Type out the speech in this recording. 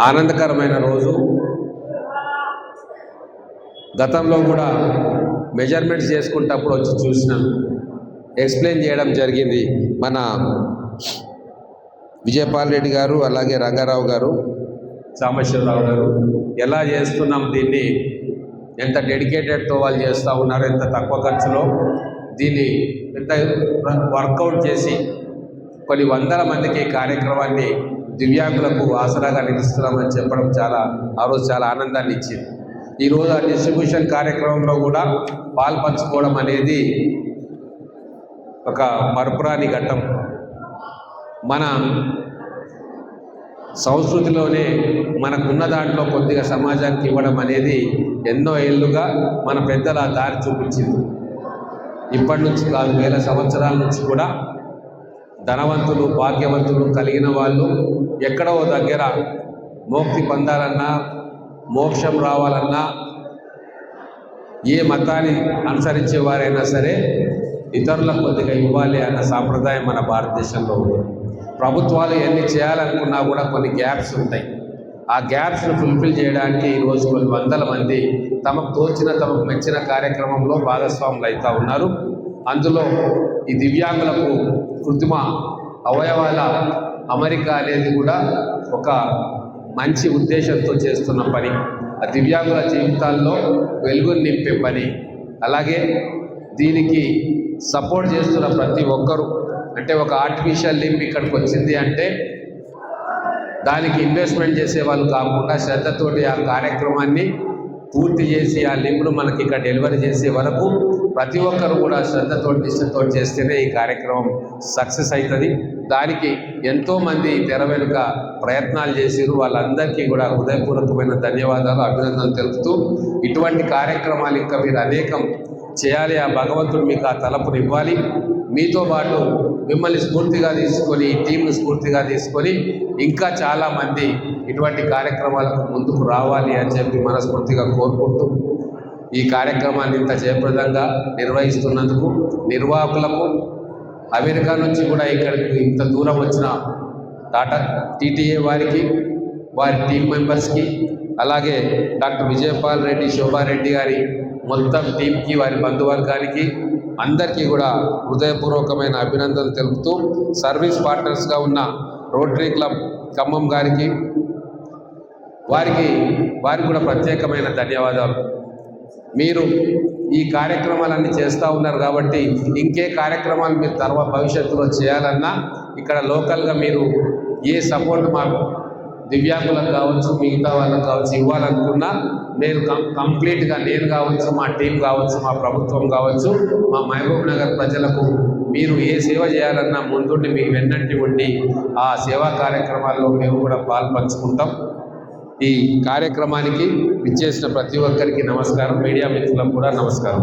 ఆనందకరమైన రోజు. గతంలో కూడా మెజర్మెంట్స్ చేసుకుంటప్పుడు వచ్చి చూసినాను ఎక్స్ప్లెయిన్ చేయడం జరిగింది మన విజయపాల్ రెడ్డి గారు అలాగే రంగారావు గారు సాంబశివరావు గారు. ఎలా చేస్తున్నాం దీన్ని? ఎంత డెడికేటెడ్తో వాళ్ళు చేస్తూ ఉన్నారు? ఎంత తక్కువ ఖర్చులో? దీన్ని ఎంత వర్కౌట్ చేసి కొన్ని వందల మందికి కార్యక్రమాన్ని దివ్యాంగులకు ఆసరాగా నిలుస్తున్నామని చెప్పడం చాలా ఆ రోజు చాలా ఆనందాన్ని ఇచ్చింది. ఈరోజు ఆ డిస్ట్రిబ్యూషన్ కార్యక్రమంలో కూడా పాల్పంచుకోవడం అనేది ఒక మరపురాని ఘట్టం. మన సంస్కృతిలోనే మనకున్న దాంట్లో కొద్దిగా సమాజానికి ఇవ్వడం అనేది ఎన్నో ఏళ్ళుగా మన పెద్దల దారి చూపించింది. ఇప్పటి నుంచి కాదు వేల సంవత్సరాల నుంచి కూడా ధనవంతులు భాగ్యవంతులు కలిగిన వాళ్ళు ఎక్కడో దగ్గర మోక్తి పొందాలన్నా మోక్షం రావాలన్నా ఏ మతాన్ని అనుసరించే వారైనా సరే ఇతరులకు కొద్దిగా ఇవ్వాలి అన్న సాంప్రదాయం మన భారతదేశంలో ఉంది. ప్రభుత్వాలు ఎన్ని చేయాలనుకున్నా కూడా కొన్ని గ్యాప్స్ ఉంటాయి. ఆ గ్యాప్స్ను ఫుల్ఫిల్ చేయడానికి ఈరోజు కొన్ని వందల మంది తమకు తోచిన తమకు మెచ్చిన కార్యక్రమంలో భాగస్వాములు అవుతూ ఉన్నారు. అందులో ఈ దివ్యాంగులకు కృత్రిమ అవయవాల అమరిక అనేది కూడా ఒక మంచి ఉద్దేశంతో చేస్తున్న పని. ఆ దివ్యాంగుల జీవితాల్లో వెలుగుని నింపే పని. అలాగే దీనికి సపోర్ట్ చేస్తున్న ప్రతి ఒక్కరూ అంటే ఒక ఆర్టిఫిషియల్ లింప్ ఇక్కడికి వచ్చింది అంటే దానికి ఇన్వెస్ట్మెంట్ చేసే వాళ్ళు కాకుండా శ్రద్ధతోటి ఆ కార్యక్రమాన్ని పూర్తి చేసి ఆ లింక్ను మనకి ఇక్కడ డెలివరీ చేసే వరకు ప్రతి ఒక్కరు కూడా శ్రద్ధతో ఇష్టంతో చేస్తేనే ఈ కార్యక్రమం సక్సెస్ అవుతుంది దానికి ఎంతోమంది తెర వెనుక ప్రయత్నాలు చేసిరు. వాళ్ళందరికీ కూడా హృదయపూర్వకమైన ధన్యవాదాలు అభినందనలు తెలుపుతూ ఇటువంటి కార్యక్రమాలు ఇంకా మీరు అనేకం చేయాలి. ఆ భగవంతుడు మీకు ఆ తలపుని ఇవ్వాలి మీతో పాటు మిమ్మల్ని స్ఫూర్తిగా తీసుకొని ఈ టీంను స్ఫూర్తిగా తీసుకొని ఇంకా చాలామంది ఇటువంటి కార్యక్రమాలకు ముందుకు రావాలి అని చెప్పి మనస్ఫూర్తిగా కోరుకుంటూ ఈ కార్యక్రమాన్ని ఇంత జయప్రదంగా నిర్వహిస్తున్నందుకు నిర్వాహకులకు అమెరికా నుంచి కూడా ఇక్కడికి ఇంత దూరం వచ్చిన టాటా టీటీఏ వారికి వారి టీం మెంబర్స్కి అలాగే డాక్టర్ విజయపాల్ రెడ్డి శోభారెడ్డి గారి మొత్తం టీంకి వారి బంధువర్గానికి అందరికీ కూడా హృదయపూర్వకమైన అభినందనలు తెలుపుతూ సర్వీస్ పార్ట్నర్స్గా ఉన్న రోటరీ క్లబ్ ఖమ్మం గారికి వారికి వారికి కూడా ప్రత్యేకమైన ధన్యవాదాలు. మీరు ఈ కార్యక్రమాలన్నీ చేస్తూ ఉన్నారు కాబట్టి ఇంకే కార్యక్రమాలు మీరు తర్వాత భవిష్యత్తులో చేయాలన్నా ఇక్కడ లోకల్గా మీరు ఏ సపోర్ట్ మాకు దివ్యాంగులకు కావచ్చు మిగతా వాళ్ళకు కావచ్చు ఇవ్వాలనుకున్నా నేను కం కంప్లీట్గా నేను కావచ్చు మా టీం కావచ్చు మా ప్రభుత్వం కావచ్చు మా మహబూబ్ నగర్ ప్రజలకు మీరు ఏ సేవ చేయాలన్నా ముందుండి మీ వెన్నంటి ఉండి ఆ సేవా కార్యక్రమాల్లో మేము కూడా పాల్పంచుకుంటాం. ఈ కార్యక్రమానికి విచ్చేసిన ప్రతి ఒక్కరికి నమస్కారం. మీడియా మిత్రులకు కూడా నమస్కారం.